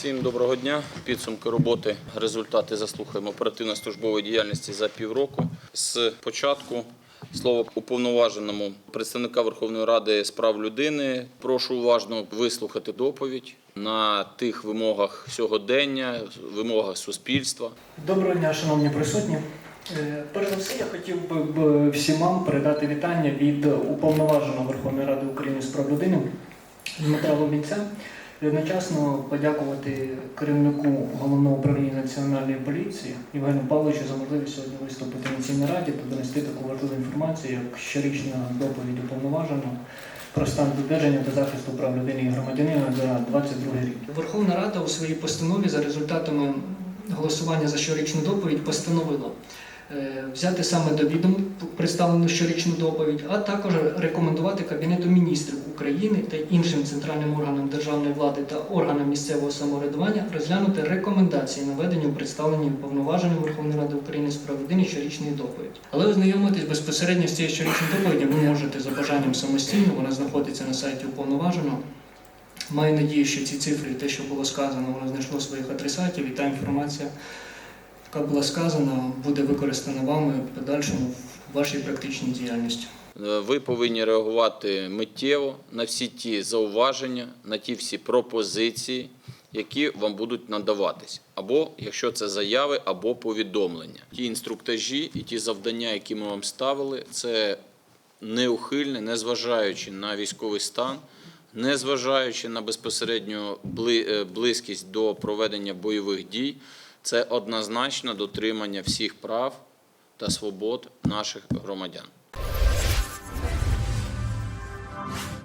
Всім доброго дня. Підсумки роботи, результати заслухаємо оперативно-службової діяльності за півроку. З початку слово уповноваженому представника Верховної Ради з прав людини. Прошу уважно вислухати доповідь на тих вимогах сьогодення, вимогах суспільства. Доброго дня, шановні присутні. Е, Перш за все, я хотів би всім передати вітання від уповноваженого Верховної Ради України з прав людини Дмитра Лубінця. І одночасно подякувати керівнику головного управління національної поліції Євгену Павловичу за можливість сьогодні виступити на цій нараді та донести таку важливу інформацію, як щорічна доповідь уповноваженого про стан додержання та захисту прав людини і громадянина за 22 рік. Верховна Рада у своїй постанові за результатами голосування за щорічну доповідь постановила взяти саме до відому представлену щорічну доповідь, а також рекомендувати Кабінету міністрів України та іншим центральним органам державної влади та органам місцевого самоврядування розглянути рекомендації, наведені у представленні повноваженням Верховної Ради України з людини щорічної доповіді. Але ознайомитись безпосередньо з цією щорічною доповіддю ви можете за бажанням самостійно. Вона знаходиться на сайті уповноваженого. Маю надію, що ці цифри, те, що було сказано, воно знайшло своїх адресатів, і та інформація, яка була сказана, буде використана вами в подальшому в вашій практичній діяльності. Е, Ви повинні реагувати миттєво на всі ті зауваження, на ті всі пропозиції, які вам будуть надаватись, або якщо це заяви, або повідомлення. Ті інструктажі і ті завдання, які ми вам ставили, це неухильне, незважаючи на військовий стан, незважаючи на безпосередню е, близькість до проведення бойових дій, це однозначно дотримання всіх прав та свобод наших громадян.